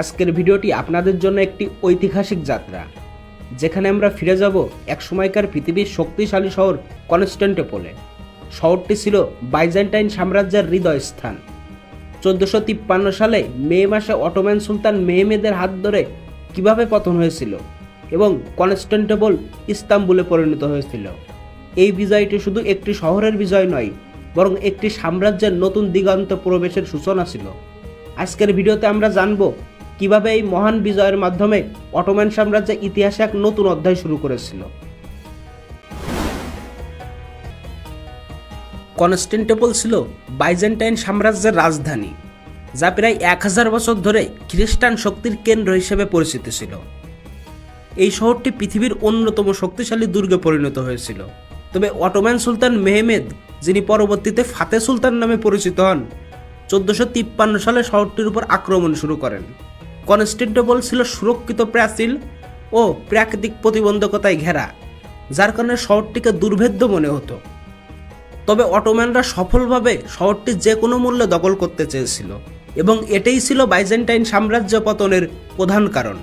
আজকের ভিডিওটি আপনাদের জন্য একটি ঐতিহাসিক যাত্রা, যেখানে আমরা ফিরে যাব এক সময়কার পৃথিবীর শক্তিশালী শহর কনস্ট্যান্টিপোলে শহরটি ছিল বাইজেন্টাইন সাম্রাজ্যের হৃদয়স্থান। চোদ্দোশো তিপ্পান্ন সালে মে মাসে অটোম্যান সুলতান মেহমেদের হাত ধরে কীভাবে পতন হয়েছিল এবং কনস্ট্যান্টেবল ইস্তাম্বুলে পরিণত হয়েছিল। এই বিজয়টি শুধু একটি শহরের বিজয় নয়, বরং একটি সাম্রাজ্যের নতুন দিগন্ত প্রবেশের সূচনা ছিল। আজকের ভিডিওতে আমরা জানব কীভাবে এই মহান বিজয়ের মাধ্যমে অটোম্যান সাম্রাজ্যের ইতিহাসে এক নতুন অধ্যায় শুরু করেছিল? কনস্টেন্টেপল ছিল বাইজেন্টাইন সাম্রাজ্যের রাজধানী, যা প্রায় এক হাজার বছর ধরে খ্রিস্টান শক্তির কেন্দ্র হিসেবে পরিচিত ছিল। এই শহরটি পৃথিবীর অন্যতম শক্তিশালী দুর্গে পরিণত হয়েছিল। তবে অটোম্যান সুলতান মেহমেদ, যিনি পরবর্তীতে ফাতে সুলতান নামে পরিচিত হন, চোদ্দশো সালে শহরটির উপর আক্রমণ শুরু করেন। কনস্টেন্টেবল ছিল সুরক্ষিত প্রাচীল ও প্রাকৃতিক প্রতিবন্ধকতায় ঘেরা, যার কারণে শহরটিকে দুর্ভেদ্য মনে হতো। তবে অটোম্যানরা সফলভাবে শহরটি যে কোনো মূল্যে দখল করতে চেয়েছিল এবং এটাই ছিল বাইজেন্টাইন সাম্রাজ্য পতনের প্রধান কারণ।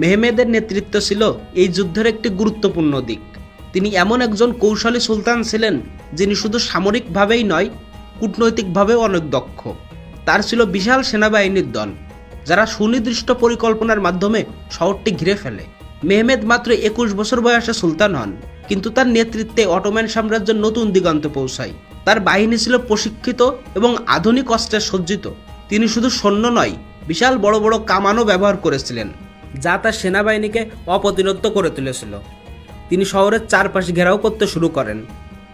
মেহমেদের নেতৃত্ব ছিল এই যুদ্ধের একটি গুরুত্বপূর্ণ দিক। তিনি এমন একজন কৌশলী সুলতান ছিলেন যিনি শুধু সামরিকভাবেই নয় কূটনৈতিকভাবেও অনেক দক্ষ। তার ছিল বিশাল সেনাবাহিনীর দল, যারা সুনির্দিষ্ট পরিকল্পনার মাধ্যমে শহরটি ঘিরে ফেলে। মেহমেদ মাত্র একুশ বছর বয়সে সুলতান হন, কিন্তু তার নেতৃত্বে অটোম্যান সাম্রাজ্যের নতুন দিগন্তে পৌঁছায়। তার বাহিনী ছিল প্রশিক্ষিত এবং আধুনিক অস্ত্রে সজ্জিত। তিনি শুধু সৈন্য নয়, বিশাল বড় বড় কামানও ব্যবহার করেছিলেন, যা তার সেনাবাহিনীকে অপ্রতিরোধ করে তুলেছিল। তিনি শহরের চারপাশে ঘেরাও করতে শুরু করেন।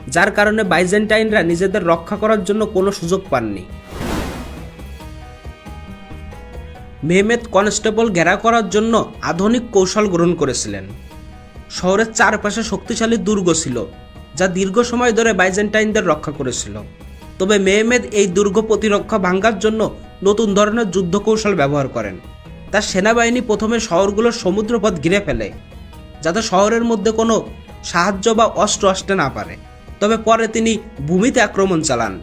যার কারণে বাইজেন্টাইনরা নিজেদের রক্ষা করার জন্য কোনো সুযোগ পাননি। মেহমেদ কনস্টেবল ঘেরা করার জন্য আধুনিক কৌশল গ্রহণ করেছিলেন। শহরের চারপাশে শক্তিশালী দুর্গ ছিল, যা দীর্ঘ সময় ধরে বাইজেন্টাইনদের রক্ষা করেছিল। তবে মেহমেদ এই দুর্গ প্রতিরক্ষা ভাঙ্গার জন্য নতুন ধরনের যুদ্ধ কৌশল ব্যবহার করেন। তার সেনাবাহিনী প্রথমে সমুদ্র সমুদ্রপথ ঘিরে ফেলে, যাতে শহরের মধ্যে কোনো সাহায্য বা অস্ত্র আসতে না পারে। তবে পরে তিনি ভূমিতে আক্রমণ চালান।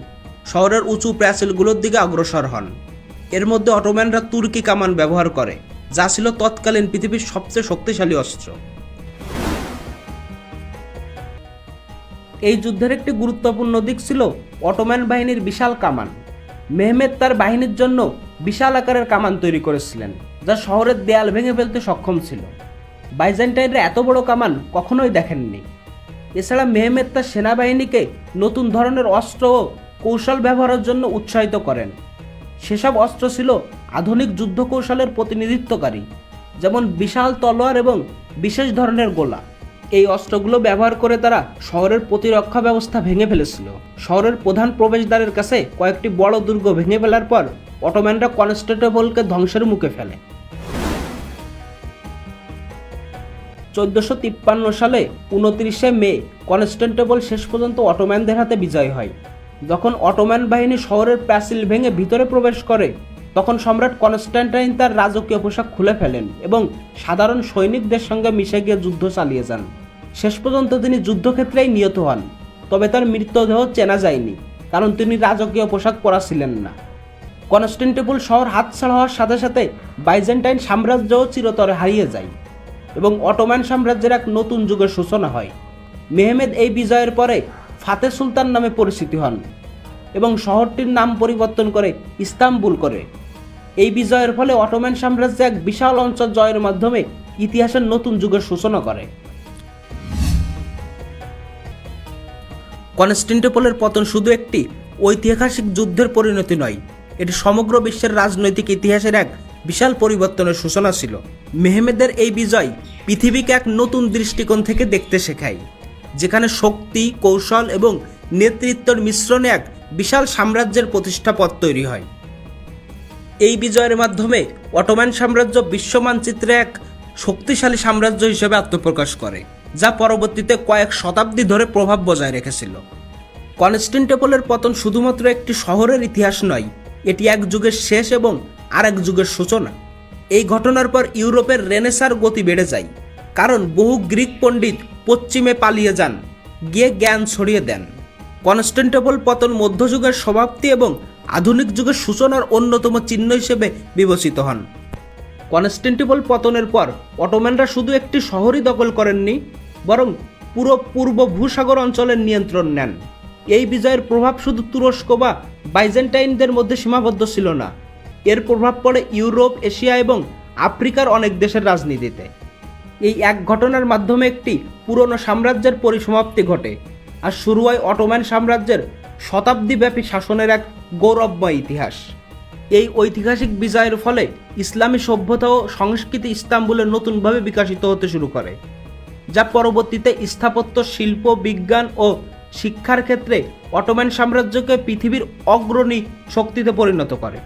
শহরের উঁচু প্রাচীলগুলোর দিকে অগ্রসর হন। এর মধ্যে অটোম্যানরা তুর্কি কামান ব্যবহার করে, যা ছিল তৎকালীন পৃথিবীর সবচেয়ে শক্তিশালী অস্ত্র। এই যুদ্ধের একটি গুরুত্বপূর্ণ দিক ছিল অটোম্যান বাহিনীর বিশাল কামান। মেহমেদ তার বাহিনীর জন্য বিশাল আকারের কামান তৈরি করেছিলেন, যা শহরের দেয়াল ভেঙে ফেলতে সক্ষম ছিল। বাইজেন্টাইনরা এত বড় কামান কখনোই দেখেননি। এছাড়া মেহমেদ তার সেনাবাহিনীকে নতুন ধরনের অস্ত্র ও কৌশল ব্যবহারের জন্য উৎসাহিত করেন। সেসব অস্ত্র ছিল আধুনিক যুদ্ধ কৌশলের প্রতিনিধিত্বকারী, যেমন বিশাল তলোয়ার এবং বিশেষ ধরনের গোলা। এই অস্ত্রগুলো ব্যবহার করে তারা শহরের প্রতিরক্ষা ব্যবস্থা ভেঙে ফেলেছিল। শহরের প্রধান প্রবেশদ্বারের কাছে কয়েকটি বড় দুর্গ ভেঙে ফেলার পর অটোম্যানরা কনস্টেবলকে ধ্বংসের মুখে ফেলে। চোদ্দশো সালে উনত্রিশে মে কনস্টেন্টেবল শেষ পর্যন্ত অটোম্যানদের হাতে বিজয় হয়। যখন অটোম্যান বাহিনী শহরের প্যাসিল ভেঙে ভিতরে প্রবেশ করে, তখন সম্রাট কনস্ট্যান্টাইন তার রাজকীয় পোশাক খুলে ফেলেন এবং সাধারণ সৈনিকদের সঙ্গে মিশে গিয়ে যুদ্ধ চালিয়ে যান। শেষ পর্যন্ত তিনি যুদ্ধক্ষেত্রেই নিহত হন, তবে তার মৃতদেহ চেনা যায়নি, কারণ তিনি রাজকীয় পোশাক পরা ছিলেন না। কনস্টেন্টেবল শহর হাতছাড়া হওয়ার সাথে সাথে বাইজেন্টাইন সাম্রাজ্যও চিরতরে হারিয়ে যায়। এবং অটোম্যান সাম্রাজ্যের এক নতুন যুগের সূচনা হয়। মেহমেদ এই বিজয়ের পরে ফাতে সুলতান নামে পরিচিতি হন এবং শহরটির নাম পরিবর্তন করে ইস্তাম্বুল করে। এই বিজয়ের ফলে অটোম্যান সাম্রাজ্য এক বিশাল অঞ্চল জয়ের মাধ্যমে ইতিহাসের নতুন যুগের সূচনা করে। কনস্টেন্টিপোলের পতন শুধু একটি ঐতিহাসিক যুদ্ধের পরিণতি নয়, এটি সমগ্র বিশ্বের রাজনৈতিক ইতিহাসের এক বিশাল পরিবর্তনের সূচনা ছিল। মেহমেদের এই বিজয় পৃথিবীকে এক নতুন দৃষ্টিকোণ থেকে দেখতে শেখায়, যেখানে শক্তি, কৌশল এবং নেতৃত্বের মিশ্রণে এক বিশাল সাম্রাজ্যের প্রতিষ্ঠাপথ তৈরি হয়। এই বিজয়ের মাধ্যমে অটোম্যান সাম্রাজ্য বিশ্ব মানচিত্রে এক শক্তিশালী সাম্রাজ্য হিসেবে আত্মপ্রকাশ করে, যা পরবর্তীতে কয়েক শতাব্দী ধরে প্রভাব বজায় রেখেছিল। কনস্টেন্টেপলের পতন শুধুমাত্র একটি শহরের ইতিহাস নয়, এটি এক যুগের শেষ এবং আরেক যুগের সূচনা। এই ঘটনার পর ইউরোপের রেনেসার গতি বেড়ে যায়, কারণ বহু গ্রিক পণ্ডিত পশ্চিমে পালিয়ে যান, গিয়ে জ্ঞান ছড়িয়ে দেন। কনস্টেন্টেবল পতন মধ্যযুগের সমাপ্তি এবং আধুনিক যুগের সূচনার অন্যতম চিহ্ন হিসেবে বিবেচিত হন। কনস্টেন্টিপল পতনের পর অটোম্যানরা শুধু একটি শহরই দখল করেননি, বরং পুরো পূর্ব ভূসাগর অঞ্চলের নিয়ন্ত্রণ নেন। এই বিজয়ের প্রভাব শুধু তুরস্ক বা বাইজেন্টাইনদের মধ্যে সীমাবদ্ধ ছিল না। এর প্রভাব পড়ে ইউরোপ, এশিয়া এবং আফ্রিকার অনেক দেশের রাজনীতিতে। এই এক ঘটনার মাধ্যমে একটি পুরনো সাম্রাজ্যের পরিসমাপ্তি ঘটে আর শুরু হয় অটোম্যান সাম্রাজ্যের শতাব্দীব্যাপী শাসনের এক গৌরবময় ইতিহাস। এই ঐতিহাসিক বিজয়ের ফলে ইসলামী সভ্যতা ও সংস্কৃতি ইস্তাম্বুলে নতুনভাবে বিকশিত হতে শুরু করে, যা পরবর্তীতে স্থাপত্য, শিল্প, বিজ্ঞান ও শিক্ষার ক্ষেত্রে অটোম্যান সাম্রাজ্যকে পৃথিবীর অগ্রণী শক্তিতে পরিণত করে।